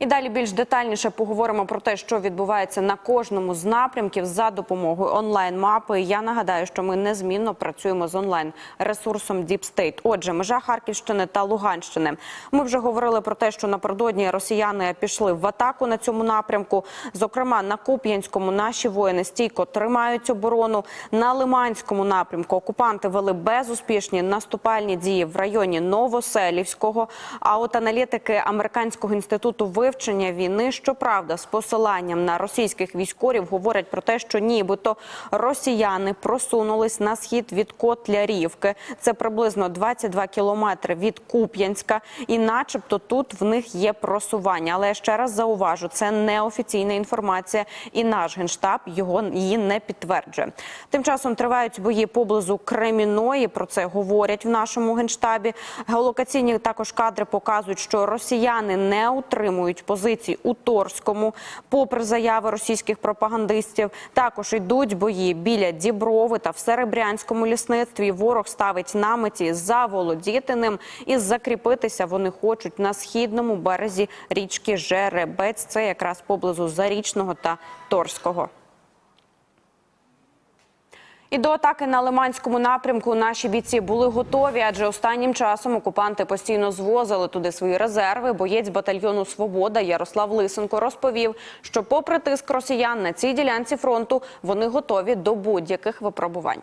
І далі більш детальніше поговоримо про те, що відбувається на кожному з напрямків за допомогою онлайн-мапи. Я нагадаю, що ми незмінно працюємо з онлайн-ресурсом Deep State. Отже, межа Харківщини та Луганщини. Ми вже говорили про те, що напередодні росіяни пішли в атаку на цьому напрямку. Зокрема, на Куп'янському наші воїни стійко тримають оборону. На Лиманському напрямку окупанти вели безуспішні наступальні дії в районі Новоселівського. А от аналітики американського інституту вивчення війни, щоправда, з посиланням на російських військових говорять про те, що нібито росіяни просунулись на схід від Котлярівки. Це приблизно 22 кілометри від Куп'янська, і, начебто, тут в них є просування. Але ще раз зауважу, це неофіційна інформація, і наш генштаб його її не підтверджує. Тим часом тривають бої поблизу Креміної. Про це говорять в нашому генштабі. Геолокаційні також кадри показують, що росіяни не утримують позицій у Торському, попри заяви російських пропагандистів. Також йдуть бої біля Діброви та в Серебрянському лісництві. Ворог ставить на меті заволодіти ним і закріпитися. Вони хочуть на східному березі річки Жеребець. Це якраз поблизу Зарічного та Торського. І до атаки на Лиманському напрямку наші бійці були готові, адже останнім часом окупанти постійно звозили туди свої резерви. Боєць батальйону Свобода Ярослав Лисенко розповів, що, попри тиск росіян на цій ділянці фронту, вони готові до будь-яких випробувань.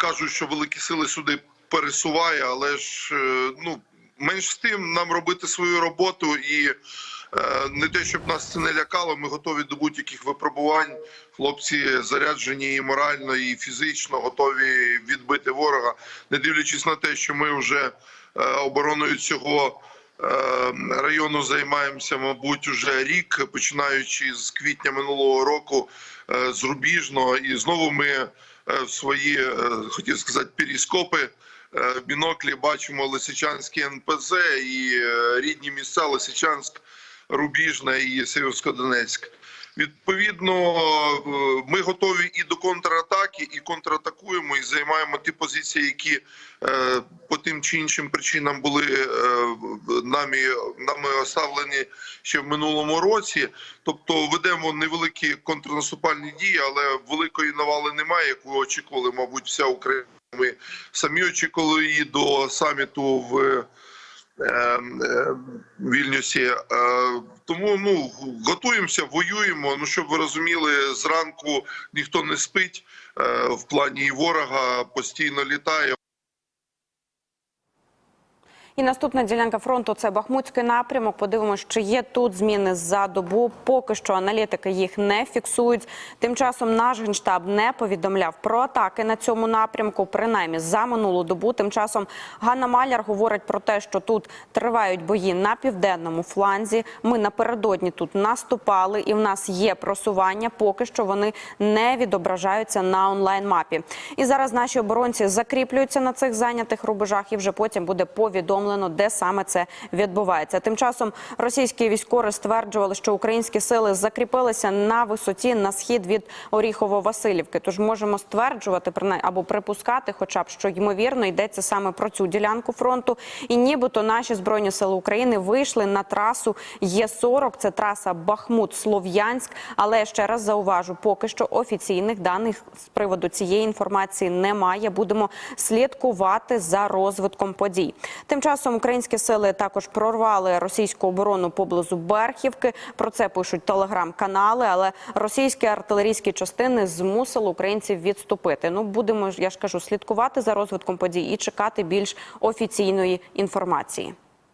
кажуть, що великі сили сюди пересуває, але ж е, ну менш з тим нам робити свою роботу і не те, щоб нас це не лякало. Ми готові до будь-яких випробувань. Хлопці заряджені і морально, і фізично готові відбити ворога, не дивлячись на те, що ми вже е, обороною цього. е, Району займаємося, мабуть, уже рік, починаючи з квітня минулого року е, з Рубіжного, і знову ми е, свої е, хотів сказати періскопи. е, Біноклі бачимо Лисичанський НПЗ і е, рідні місця Лисичанськ, Рубіжне і Сєвєрсько-Донецьк. Відповідно, е, ми готові і до контратаки, і контратакуємо, і займаємо ті позиції, які е, по тим чи іншим причинам були е, нами, нами оставлені ще в минулому році. Тобто ведемо невеликі контрнаступальні дії, але великої навали немає, яку очікували, мабуть, вся Україна. Ми самі очікували її до саміту в Вільнюсі. Е, Тому ну готуємося, воюємо. Ну щоб ви розуміли, зранку ніхто не спить е, в плані ворога постійно літає. І наступна ділянка фронту це Бахмутський напрямок. Подивимося, чи є тут зміни за добу. Поки що аналітики їх не фіксують. Тим часом наш генштаб не повідомляв про атаки на цьому напрямку, принаймні за минулу добу. Тим часом Ганна Маляр говорить про те, що тут тривають бої на південному фланзі. Ми напередодні тут наступали, і в нас є просування. Поки що вони не відображаються на онлайн-мапі. І зараз наші оборонці закріплюються на цих зайнятих рубежах, і вже потім буде повідомлено, де саме це відбувається. Тим часом російські військові стверджували, що українські сили закріпилися на висоті на схід від Оріхово-Василівки. Тож можемо стверджувати або припускати, хоча б що ймовірно йдеться саме про цю ділянку фронту. І нібито наші збройні сили України вийшли на трасу Є-40. Це траса Бахмут-Слов'янськ. Але ще раз зауважу, поки що офіційних даних з приводу цієї інформації немає. Будемо слідкувати за розвитком подій. Тим часом українські сили також прорвали російську оборону поблизу Берхівки. Про це пишуть телеграм-канали. Але російські артилерійські частини змусили українців відступити. Ну будемо я ж кажу слідкувати за розвитком подій і чекати більш офіційної інформації.